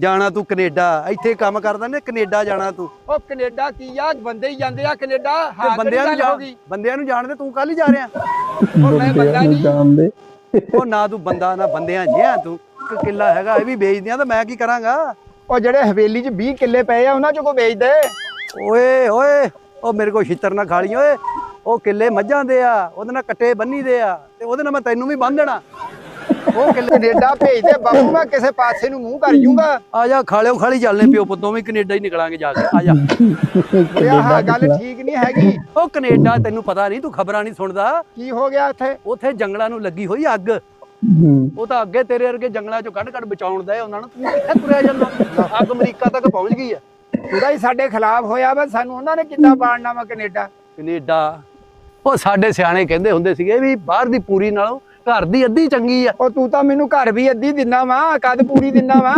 ਜਾਣਾ ਤੂੰ ਕੈਨੇਡਾ ਇੱਥੇ ਕੰਮ ਕਰਦਾ ਨੇ ਕੈਨੇਡਾ ਜਾਣਾ ਤੂੰ। ਉਹ ਕੈਨੇਡਾ ਕੀ ਆ? ਬੰਦੇ ਹੀ ਜਾਂਦੇ ਆ ਕੈਨੇਡਾ। ਤੇ ਹਾਂ ਬੰਦਿਆਂ ਨੂੰ ਕਿਹੜੀ ਗੱਲ ਹੋ ਜਾਣ ਗਈ? ਬੰਦਿਆਂ ਨੂੰ ਜਾਣਦੇ ਤੂੰ ਕੱਲ ਹੀ ਜਾ ਰਿਹਾ। ਉਹ ਮੈਂ ਬੰਦਾ ਨਹੀਂ। ਜਾਣਦੇ ਉਹ ਨਾ ਤੂੰ ਬੰਦਾ ਨਾ ਬੰਦਿਆਂ ਜਿਆ ਤੂੰ। ਇੱਕ ਕਿੱਲਾ ਹੈਗਾ ਇਹ ਵੀ ਵੇਚਦਿਆਂ ਤਾਂ ਮੈਂ ਕੀ ਕਰਾਂਗਾ? ਉਹ ਜਿਹੜੇ ਹਵੇਲੀ 'ਚ 20 ਕਿੱਲੇ ਪਏ ਆ ਉਹਨਾਂ 'ਚੋਂ ਕੋ ਵੇਚ ਦੇ ਓਏ ਓਏ ਉਹ ਮੇਰੇ ਕੋਲ ਛਿੱਤਰ ਨਾ ਖਾਲੀ ਓਏ। ਉਹ ਕਿੱਲੇ ਮੱਝਾਂ ਦੇ ਆ ਉਹਦੇ ਨਾਲ ਕੱਟੇ ਬੰਨੀ ਦੇ ਆ ਤੇ ਉਹਦੇ ਨਾਲ ਮੈਂ ਤੈਨੂੰ ਵੀ ਬੰਨ ਦੇਣਾ। ਉਹ ਕੈਨੇਡਾ ਭੇਜ ਦੇ ਬਾਬੂ ਮੈਂ ਕਿਸੇ ਪਾਸੇ ਨੂੰ ਮੂੰਹ ਕਰ ਜੂੰਗਾ। ਆ ਜਾ ਖਾਲਿਓ ਖਾਲੀ ਚੱਲਨੇ ਪਿਓ ਪੁੱਤੋਂ ਵੀ ਕੈਨੇਡਾ ਹੀ ਨਿਕਲਾਂਗੇ ਜਾ ਕੇ ਆ ਜਾ। ਇਹ ਆਹ ਗੱਲ ਠੀਕ ਨਹੀਂ ਹੈਗੀ। ਉਹ ਕੈਨੇਡਾ ਤੈਨੂੰ ਪਤਾ ਨਹੀਂ ਤੂੰ ਖਬਰਾਂ ਨਹੀਂ ਸੁਣਦਾ। ਕੀ ਹੋ ਗਿਆ ਇੱਥੇ? ਉੱਥੇ ਜੰਗਲਾਂ ਨੂੰ ਲੱਗੀ ਹੋਈ ਅੱਗ। ਉਹ ਤਾਂ ਅੱਗੇ ਤੇਰੇ ਵਰਗੇ ਜੰਗਲਾਂ ਚੋਂ ਕੱਢ ਕੱਢ ਬਚਾਉਣ ਦਾ ਉਹਨਾਂ ਨੂੰ ਤੂੰ ਕਿੱਥੇ ਤੁਰਿਆ ਜਾਂਦਾ? ਅੱਗ ਅਮਰੀਕਾ ਤੱਕ ਪਹੁੰਚ ਗਈ ਆ ਪੂਰਾ ਹੀ ਸਾਡੇ ਖਿਲਾਫ ਹੋਇਆ ਵਾ ਸਾਨੂੰ ਉਹਨਾਂ ਨੇ ਕਿੱਦਾਂ ਬਾੜਨਾ ਵਾ ਕੈਨੇਡਾ? ਕੈਨੇਡਾ ਉਹ ਸਾਡੇ ਸਿਆਣੇ ਕਹਿੰਦੇ ਹੁੰਦੇ ਸੀਗੇ ਵੀ ਬਾਹਰ ਦੀ ਪੂਰੀ ਨਾਲੋਂ ਘਰ ਦੀ ਅੱਧੀ ਚੰਗੀ ਆ। ਉਹ ਤੂੰ ਤਾਂ ਮੈਨੂੰ ਘਰ ਵੀ ਅੱਧੀ ਦਿੰਦਾ ਵਾ, ਕਦ ਪੂਰੀ ਦਿੰਦਾ ਵਾ।